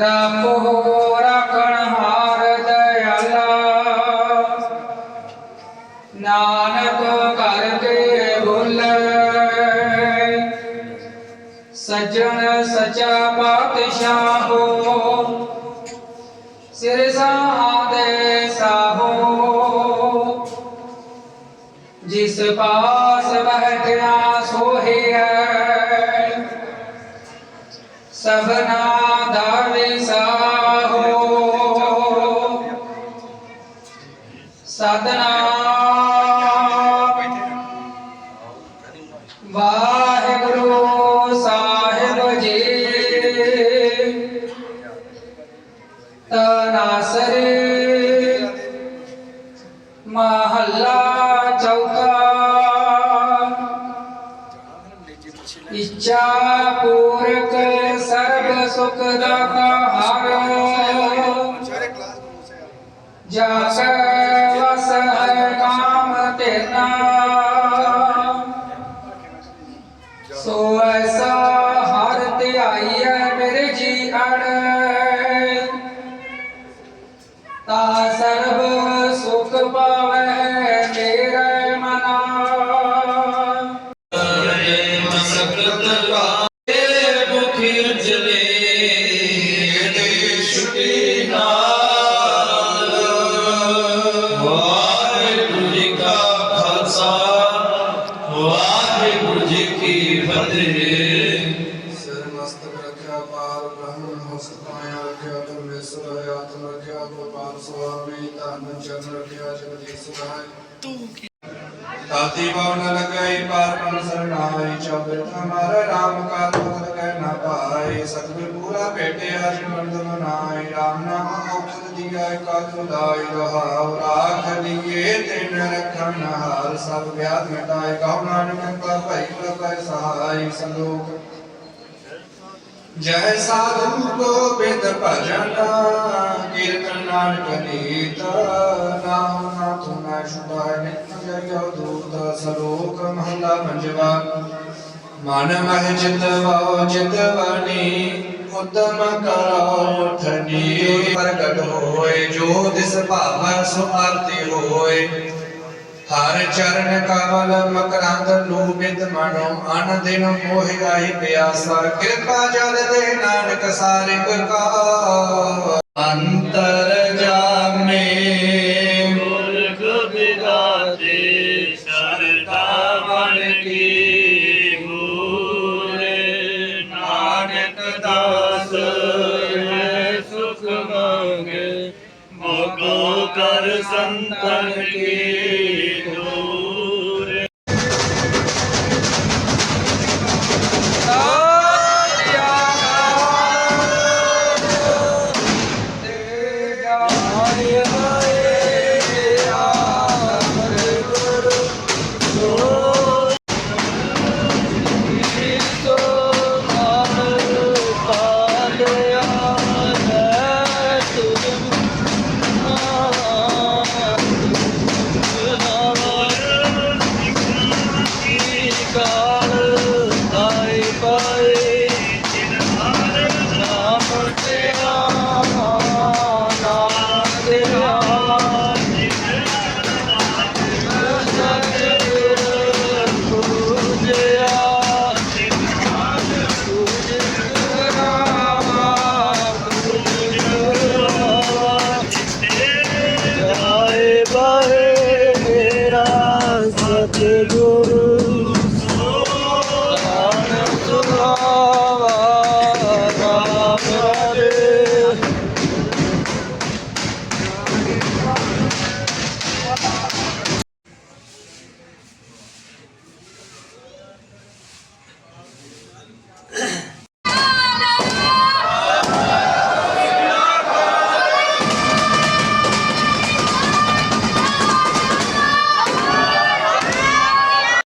ਰਾਖੋ ਰਾਖਣ ਹਾਰ ਦਇਆਲਾ। ਨਾਨਕ ਕਰਕੇ ਭੁੱਲ ਸੱਜਣ ਸਚਾ ਪਾਤਸ਼ਾਹ ਹੋ। ਸਿਰ ਸਾਦੇ ਸਾਹੋ। ਜਿਸ ਪਾਸ ਬੈਠਿਆ ਸੋਹਿਆ सबना दाविसा हो साधना साहेब जी। तनासरे। महल्ला चौथा इच्छा पूर्वक ਸੁਖ ਦਾਤਾ ਹਰ ਜਾ ਕੈ ਵਸ ਹੈ ਕਾਮ ਤੇਨਾ ਸੋ ਐਸਾ ਹਰ ਧਿਆਈਐ ਮੇਰੇ ਜੀ ਅੜ ਤਾ ਸਰਬ ਸੁਖ ਪਾਵੈ ਮੇਰੇ ਮਨਾ। ਮਸਤਕ ਰੱਖਿਆ ਪਾਰ ਬ੍ਰਹਮ ਹਸਤ ਪਾਇਆ ਰੱਖਿਆ ਪਰਮੇਸ਼ਰ ਆਤਮ ਰੱਖਿਆ ਗੋਪਾਲ ਸੁਆਮੀ ਧਨ ਚਰਨ ਰੱਖਿਆ ਜਗਦੀਸ਼ ਸੁਹਾਈ ਤਾਤੀ ਪਵਨ ਲਗਾਈ ਪਾਰ ਪਨ ਸਰਨਾਈ ਚੌਬਿਤ ਹਮਾਰਾ ਰਾਮ ਕਾਲ ਮਤ ਕਹਿ ਨਾ ਪਾਈ ਸਤਿਗੁਰ ਪੂਰਾ ਭੇਟਿਆ ਜਿਵਨ ਮਨਾਈ ਰਾਮ ਨਾਮ ਔਖਦ ਦੀਆ ਕਾਲ ਉਦਾਈ ਰਹਾਉ ਰਾਖ ਦੀਏ ਤਿਨ ਰਖਣ ਹਾਰ। ਸਭ ਵਿਆਦ ਮਿਟਾਏ ਕਹੋ ਨਾਨਕ ਕਿਰਪਾ ਭਈ ਪ੍ਰਭੈ ਸਹਾਈ। ਸੰਦੋਖ ਜੈ ਸਾਧੂ ਕੋ ਬਿਦ ਭਜਨ ਕੀਰਤਨ ਨਾਨਕ ਨੀਤ ਨਾਮ ਨਾ ਤੁਮੈ ਸ਼ੁਭਾਇ ਨਿਤ ਜਯੋ ਦੂਤ, ਸਲੋਕ ਮਹਲਾ ਪੰਜਵਾ। ਮਨ ਮਹਿ ਚਿਤ ਵਾਉ ਚਿਤ ਵਣੀ ਉਤਮ ਕਰੋ ਉਠਨੀ ਪ੍ਰਗਟ ਹੋਏ ਜੋ ਦਿਸ ਭਾਵ ਸੋ ਆਰਤੀ ਹੋਏ। ਹਰ ਚਰਨ ਕਮਲ ਮਕਰੰਦ ਲੋਭਿਤ ਮਨੋ ਅਨ ਦਿਨ ਮੋਹਿ ਆਈ ਪਿਆਸਾ। ਕਿਰਪਾ ਜਲ ਦੇ ਨਾਨਕ ਸਾਰਿਕ ਕਾ ਅੰਤਰ ਜਾਮੇ। ਮੁਰਖ ਬਿਦਾਤੇ ਸਰਦਾ ਮਨ ਕੀ ਮੂਰੇ। ਨਾਨਕ ਦਾਸ ਹੈ ਸੁਖ ਮੰਗੇ। ਮੋਗੋ ਕਰ ਸੰਤਨ ਕੀ